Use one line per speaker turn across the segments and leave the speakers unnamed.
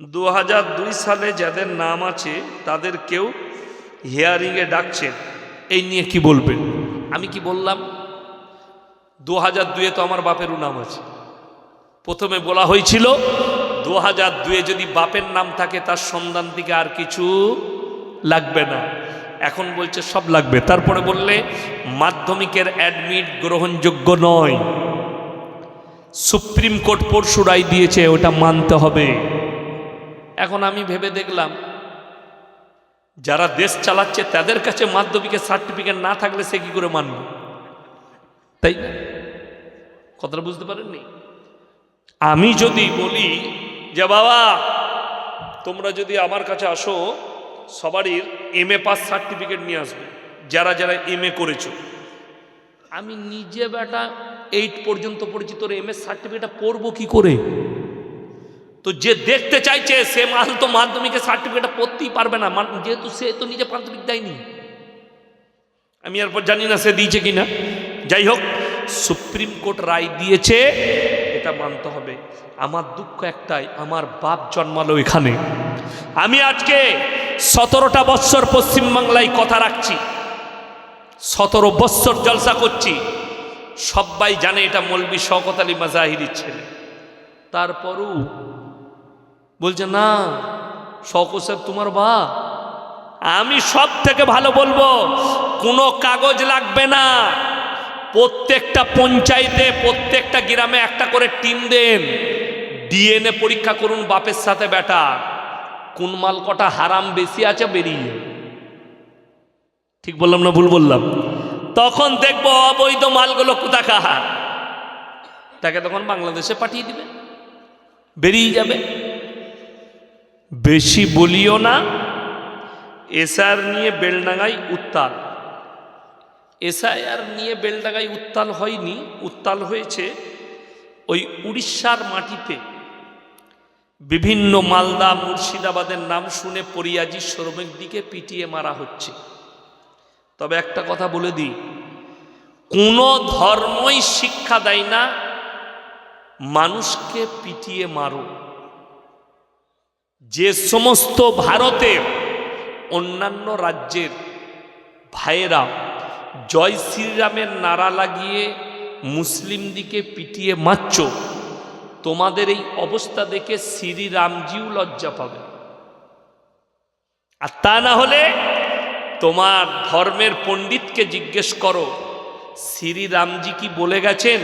দু সালে যাদের নাম আছে, তাদের কেউ হিয়ারিংয়ে ডাকছেন এই নিয়ে কি বলবেন? আমি কি বললাম? দু হাজার দুয়ে তো আমার বাপেরও নাম আছে। প্রথমে বলা হয়েছিল দু হাজার দুয়ে যদি বাপের নাম থাকে, তার সন্ধান থেকে আর কিছু লাগবে না। এখন বলছে, সব লাগবে। তারপরে বললে, মাধ্যমিকের অ্যাডমিট গ্রহণযোগ্য নয়। সুপ্রিম কোর্ট পরশু রায় দিয়েছে, ওটা মানতে হবে। এখন আমি ভেবে দেখলাম, যারা দেশ চালাচ্ছে তাদের কাছে মাধ্যমিকের সার্টিফিকেট না থাকলে সে কি করে মানবে? তাই কথাটা বুঝতে পারেননি? আমি যদি বলি যে, বাবা, তোমরা যদি আমার কাছে আসো, সবারই এম এ পাস সার্টিফিকেট নিয়ে আসবে, যারা যারা এম এ করেছ। আমি নিজে বেটা এইট পর্যন্ত পড়েছি, তোর এম এ সার্টিফিকেটটা পড়ব কি করে? তো যে দেখতে চাইছে, সে মাল তো মাধ্যমিকের সার্টিফিকেটটা পড়তেই পারবে না। যেহেতু সে তো নিজে মাধ্যমিক দেয়নি। আমি এরপর জানি না সে দিয়েছে কিনা। যাই হোক, সুপ্রিম কোর্ট রায় দিয়েছে, এটা মানতে হবে। আমার দুঃখ একটাই, আমার বাপ জন্মালো এখানে। আমি আজকে সতেরোটা বৎসর পশ্চিমবাংলায় কথা রাখছি। সতেরো বৎসর জলসা করছি। সবাই জানে এটা মলবি শওকত আলী মাজাহিরির ছেলে। তারপরও বলছে, না সাহেব তোমার বা। আমি সব থেকে ভালো বলব, কোনো কাগজ লাগবে না। প্রত্যেকটা পঞ্চায়েতে, প্রত্যেকটা গ্রামে একটা করে টিম দেন। ডিএনএ পরীক্ষা করুন বাপের সাথে, বেটা। কোন মাল কটা হারাম বেশি আছে বেরিয়ে। ঠিক বললাম না, ভুল বললাম? তখন দেখব অবৈধ মালগুলো কোথাকার। তাকে তখন বাংলাদেশে পাঠিয়ে দিবে। বেরিয়ে যাবে। বেশি বলিও না। এসআর নিয়ে বেলডাঙ্গায় উত্তাল। এসআইআর নিয়ে বেলডাঙ্গায় উত্তাল হয়নি, উত্তাল হয়েছে ওই উড়িষ্যার মাটিতে। বিভিন্ন মালদা, মুর্শিদাবাদের নাম শুনে পরিয়াজি শ্রমিক দিকে পিটিয়ে মারা হচ্ছে। তবে একটা কথা বলে দিই, কোনো ধর্মই শিক্ষা দেয় না, মানুষকে পিটিয়ে মারো। যে সমস্ত ভারতের অন্যান্য রাজ্যের ভাইয়েরা জয় শ্রীরামের নারা লাগিয়ে মুসলিম দিকে পিটিয়ে মারছ, তোমাদের এই অবস্থা দেখে শ্রীরামজিও লজ্জা পাবে। আর তা না হলে তোমার ধর্মের পণ্ডিতকে জিজ্ঞেস করো, শ্রীরামজি কি বলে গেছেন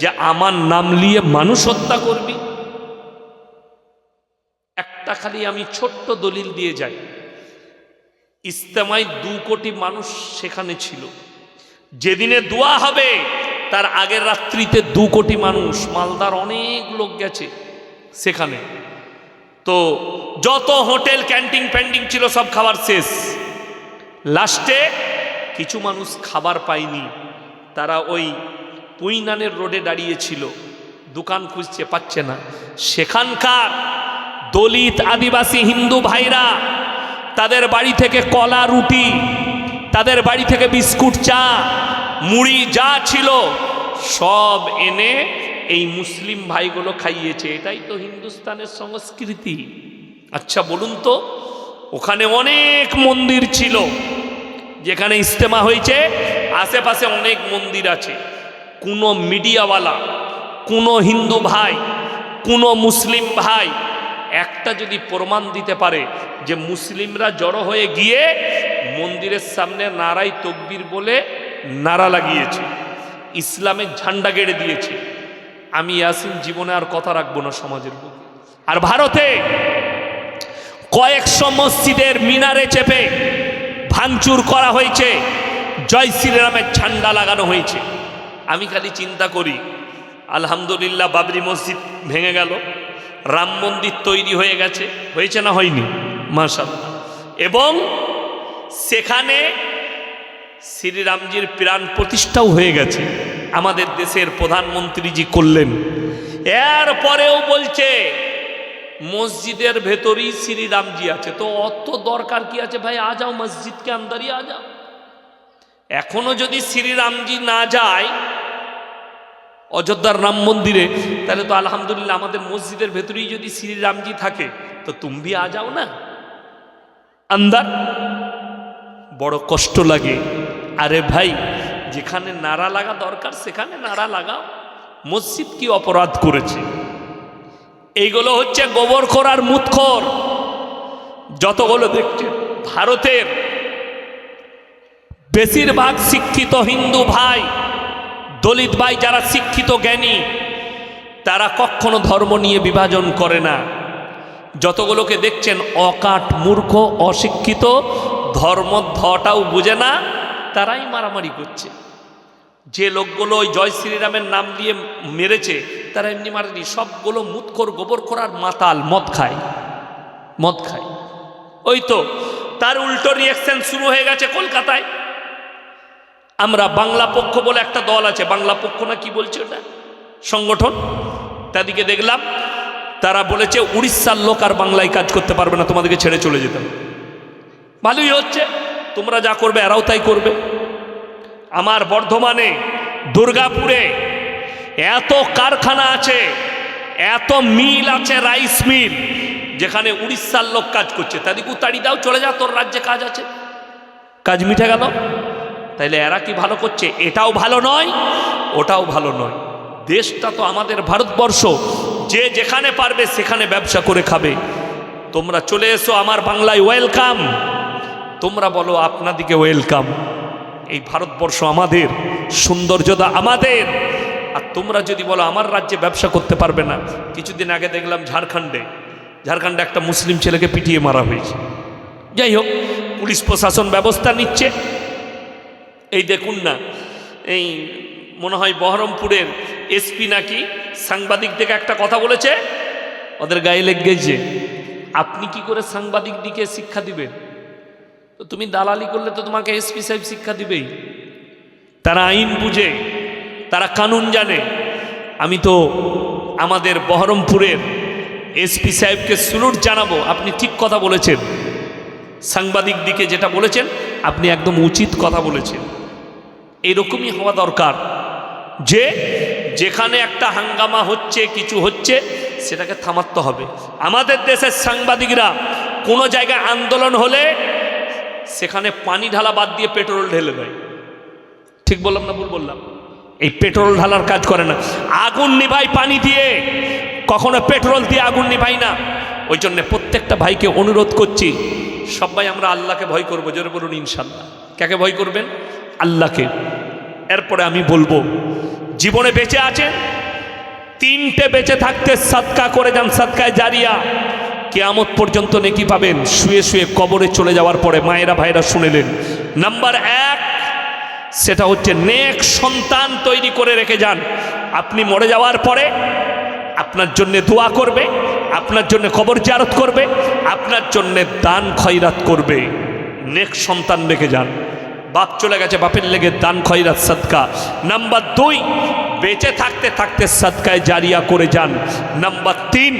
যে আমার নাম নিয়ে মানুষ হত্যা করবি? একটা খালি আমি ছোট্ট দলিল দিয়ে যাই। ইস্তেমায় দু কোটি মানুষ সেখানে ছিল। যেদিনে দোয়া হবে, তার আগের রাত্রিতে দু কোটি মানুষ, মালদার অনেক লোক গেছে সেখানে। তো যত হোটেল, ক্যান্টিন প্যান্টিং ছিল, সব খাবার শেষ। লাস্টে কিছু মানুষ খাবার পায়নি। তারা ওই পুইনানের রোডে দাঁড়িয়েছিল দোকান খুঁজছে, পাচ্ছে না। সেখানকার দলিত আদিবাসী হিন্দু ভাইরা, তাদের বাড়ি থেকে কলা, রুটি, তাদের বাড়ি থেকে বিস্কুট, চা, মুড়ি যা ছিল, সব এনে এই মুসলিম ভাইগুলো খাইয়েছে। এটাই তো হিন্দুস্তানের সংস্কৃতি। আচ্ছা বলুন তো, ওখানে অনেক মন্দির ছিল, যেখানে ইস্তেমা হয়েছে। আশেপাশে অনেক মন্দির আছে। কোনো মিডিয়াওয়ালা, কোনো হিন্দু ভাই, কোনো মুসলিম ভাই একটা যদি প্রমাণ দিতে পারে যে মুসলিমরা জড়ো হয়ে গিয়ে মন্দিরের সামনে নারাই তকবির বলে নারা লাগিয়েছে, ইসলামের ঝান্ডা গেড়ে দিয়েছে, আমি ইয়াসিন জীবনে আর কথা রাখব না সমাজের বুকে। আর ভারতে কয়েকশো মসজিদের মিনারে চেপে ভাঙচুর করা হয়েছে, জয় শ্রীরামের ঝান্ডা লাগানো হয়েছে। আমি খালি চিন্তা করি, আলহামদুলিল্লাহ বাবরি মসজিদ ভেঙে গেল। রাম মন্দির তৈরি হয়ে গেছে। হয়েছে না হয়নি? মাশাল্লাহ এবং সেখানে শ্রীরামজির প্রাণ প্রতিষ্ঠাও হয়ে গেছে। আমাদের দেশের প্রধানমন্ত্রীজি করলেন। এরপরেও বলছে, মসজিদের ভেতরেই শ্রীরামজি আছে। তো অত দরকার কি আছে ভাই? আ যাও মসজিদকে আন্দারি আ যাও। এখনও যদি শ্রীরামজি না যায় অযোধ্যার রাম মন্দিরে, তাহলে তো আলহামদুলিল্লাহ আমাদের মসজিদের ভেতরেই যদি শ্রীরামজি থাকে, তো তুমি আ যাও না। আন্দার, বড় কষ্ট লাগে। আরে ভাই, যেখানে নাড়া লাগা দরকার, সেখানে নাড়া লাগাও। মসজিদ কি অপরাধ করেছে? এইগুলো হচ্ছে গোবরখোর আর মুতখোর যতগুলো দেখছে ভারতের বেশিরভাগ শিক্ষিত হিন্দু ভাই দলিত ভাই যারা শিক্ষিত জ্ঞানী, তারা কখনো ধর্ম নিয়ে বিভাজন করে না। যতগুলোকে দেখছেন অকাট মূর্খ, অশিক্ষিত, ধর্ম ধটাও বুঝে না, তারাই মারামারি করছে। যে লোকগুলো ওই জয় শ্রীরামের নাম দিয়ে মেরেছে, তারা এমনি মারেনি সবগুলো মুতখোর, গোবর করার মাতাল, মদ খায়। মদ খায়। ওই তো, তার উল্টো রিয়াকশন শুরু হয়ে গেছে কলকাতায়। আমরা বাংলা পক্ষ বলে একটা দল আছে। বাংলা পক্ষ না কি বলছে ওটা? সংগঠন? তাদিকে দেখলাম, তারা বলেছে উড়িষ্যার লোক আর বাংলায় কাজ করতে পারবে না, তোমাদেরকে ছেড়ে চলে যেতে ভালোই হচ্ছে, তোমরা যা করবে এরাও তাই করবে। আমার বর্ধমানে, দুর্গাপুরে এত কারখানা আছে, এত মিল আছে, রাইস মিল, যেখানে উড়িষ্যার লোক কাজ করছে। তাদেরকে তাড়ি দাও, চলে যাও তোর রাজ্যে কাজ আছে। কাজ মিটে গেল। তাইলে এরা কি ভালো করছে? এটাও ভালো নয়, ওটাও ভালো নয়। দেশটা তো আমাদের ভারতবর্ষ। যে যেখানে পারবে সেখানে ব্যবসা করে খাবে। তোমরা চলে এসো আমার বাংলায় ওয়েলকাম। তোমরা বলো আপনাদিকে ওয়েলকাম। এই ভারতবর্ষ আমাদের, সৌন্দর্যতা আমাদের। আর তোমরা যদি বলো আমার রাজ্যে ব্যবসা করতে পারবে না, কিছুদিন আগে দেখলাম ঝাড়খণ্ডে ঝাড়খণ্ডে একটা মুসলিম ছেলেকে পিটিয়ে মারা হয়েছে। যাই হোক, পুলিশ প্রশাসন ব্যবস্থা নিচ্ছে। এই দেখুন না, এই মনে হয় বহরমপুরের এসপি নাকি সাংবাদিক থেকে একটা কথা বলেছে? ওদের গায়ে লেগে গেছে। আপনি কি করে সাংবাদিক দিকে শিক্ষা দিবেন? তো তুমি দালালি করলে তো তোমাকে এসপি সাহেব শিক্ষা দিবেই। তারা আইন বুঝে, তারা কানুন জানে। আমি তো আমাদের বহরমপুরের এসপি সাহেবকে সুলুট জানাব, আপনি ঠিক কথা বলেছেন। সাংবাদিক দিকে যেটা বলেছেন, আপনি একদম উচিত কথা বলেছেন। এরকমই হওয়া দরকার। যে যেখানে একটা হাঙ্গামা হচ্ছে, কিছু হচ্ছে, সেটাকে থামাতে হবে। আমাদের দেশের সাংবাদিকরা কোনো জায়গায় আন্দোলন হলে সেখানে পানি ঢালা বাদ দিয়ে পেট্রোল ঢেলে দেয়। ঠিক বললাম না ভুল বললাম? এই পেট্রোল ঢালার কাজ করে না। আগুন নিভাই পানি দিয়ে, কখনো পেট্রোল দিয়ে আগুন নিভাই না। ওই জন্য প্রত্যেকটা ভাইকে অনুরোধ করছি, সবাই আমরা আল্লাহকে ভয় করব। জোরে বলুন, ইনশাল্লাহ। কাকে ভয় করবেন? আল্লাহকে। এরপরে আমি বলব, জীবনে বেঁচে আছেন তিনটে বেঁচে থাকতে সাদকা করে যান সাদকায় জারিয়া। কেয়ামত পর্যন্ত নেকি পাবেন, শুয়ে শুয়ে কবরে চলে যাওয়ার পরে মায়েরা ভাইরা শুনেলেন নাম্বার এক, সেটা হচ্ছে নেক সন্তান তৈরি করে রেখে যান। আপনি মরে যাওয়ার পরে আপনার জন্য দোয়া করবে, আপনার জন্য কবর জারত করবে, আপনার জন্য দান খয়রাত করবে। নেক সন্তান রেখে যান। বাপ চলে গেছে, বাপের লেগে দান, খয়রাত, সদকা। নাম্বার দুই, বেঁচে থাকতে থাকতে সদকায় জারিয়া করে যান। নাম্বার তিন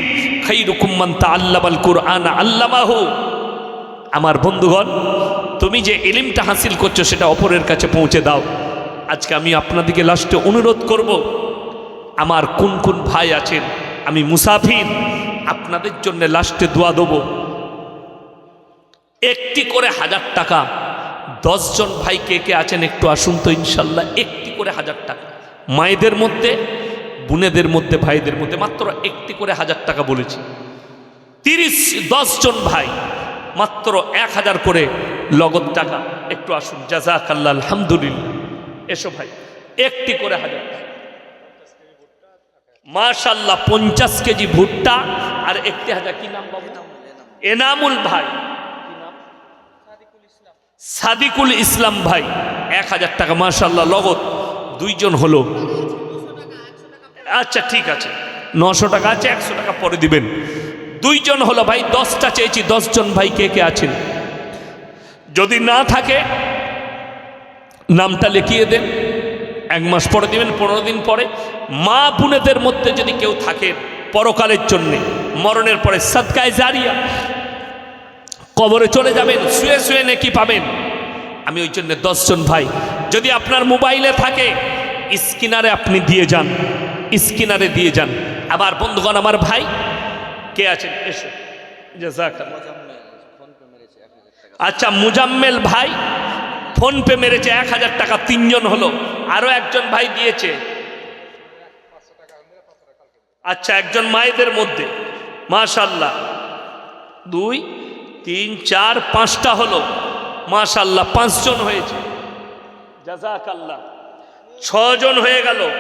খৈরুকুম্মান্তা আল্লামাল কুরআন আল্লামাহু। আমার বন্ধুগণ, তুমি যে এলিমটা হাসিল করছ, সেটা অপরের কাছে পৌঁছে দাও। আজকে আমি আপনাদেরকে লাস্টে অনুরোধ করব, আমার কোন কোন ভাই আছেন? আমি মুসাফির, আপনাদের জন্য লাস্টে দোয়া দেবো। একটি করে হাজার টাকা দশজন ভাই কে কে আছেন একটু আসুন তো ইনশাল্লাহ, একটি করে হাজার টাকা। মায়েদের মধ্যে, বোনেদের মধ্যে, ভাইদের মধ্যে, মাত্র একটি করে হাজার টাকা বলেছি। তিরিশ জন ভাই, মাত্র এক হাজার করে লগত টাকা। একটু আসুন জাজাক আল্লাহ আলহামদুলিল্লাহ। এসো ভাই, একটি করে হাজার মাশাল্লাহ, পঞ্চাশ কেজি ভুট্টা আর একটি হাজার, কি নাম বাবু? এনামুল ভাই? সাদিকুল ইসলাম ভাই, এক হাজার টাকা মাশাল্লাহ লগত। দুইজন হলো। আচ্ছা ঠিক আছে। নশো টাকা আছে, একশো টাকা পরে দিবেন। দুইজন হলো ভাই, দশটা চেয়েছি, দশজন ভাই কে কে আছেন? যদি না থাকে, নামটা লিখিয়ে দেন। এক মাস পরে দিবেন, পনেরো দিন পরে। মা বোনেদের মধ্যে যদি কেউ থাকে, পরকালের জন্যে, মরণের পরে সৎকায় জারিয়া কবরে চলে যাবেন, শুয়ে শুয়ে নেকি পাবেন। আমি ওই জন্য দশজন ভাই, যদি আপনার মোবাইলে থাকে স্কিনারে আপনি দিয়ে যান স্কিনারে দিয়ে যান। আবার বন্ধুগণ, আমার ভাই, কে আছেন? এসো। আচ্ছা মুজাম্মেল ভাই ফোন পে মেরেছে এক হাজার টাকা, তিনজন হলো। আরও একজন ভাই দিয়েছে। আচ্ছা একজন মায়েদের মধ্যে। মাশাল্লাহ দুই তিন, চার, পাঁচটা হলো। মাশাল্লাহ পাঁচজন হয়েছে। জাজাকাল্লাহ ছজন হয়ে গেল।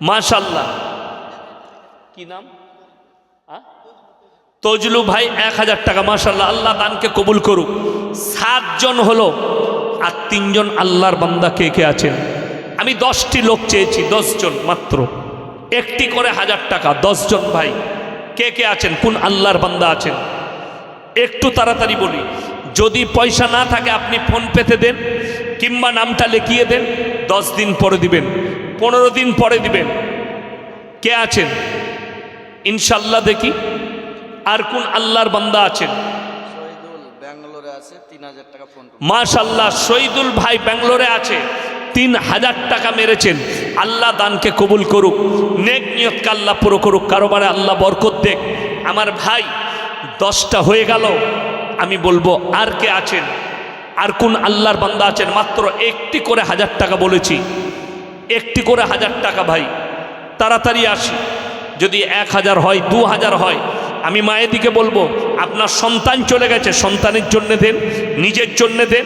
মাশাল্লাহ কি নাম? তজলু ভাই, এক হাজার টাকা মাসাল্লাহ আল্লাহ দানকে কবুল করুক। সাতজন হলো, আর তিনজন আল্লাহর বান্দা কে কে আছেন? আমি দশটি লোক চেয়েছি, দশজন মাত্র। একটি করে হাজার টাকা, দশজন ভাই। কে কে আছেন? কোন আল্লাহর বান্দা আছেন? একটু তাড়াতাড়ি বলি। যদি পয়সা না থাকে আপনি ফোন পেতে দেন কিংবা নামটা লিখিয়ে দেন দশ দিন পরে দিবেন পনেরো দিন পরে দিবেন। কে আছেন? ইনশাল্লাহ দেখি। আর কোন আল্লাহর বান্দা আছেন? মাশাল্লাহ শহীদুল ভাই ব্যাঙ্গালোরে আছে তিন হাজার টাকা মেরেছেন। আল্লাহ দানকে কবুল করুক নেক নিয়তকে আল্লাহ পুরো করুক কারোবারে আল্লাহ বরকত দেখ। আমার ভাই দশটা হয়ে গেল। আমি বলব, আর কে আছেন? আর কোন আল্লাহর বান্দা আছেন? মাত্র একটি করে হাজার টাকা বলেছি। একটি করে হাজার টাকা ভাই। তাড়াতাড়ি আসি। যদি এক হাজার হয়, দু হাজার হয়, আমি মায়ের দিকে বলব, আপনার সন্তান চলে গেছে। সন্তানের জন্য দেন, নিজের জন্য দেন।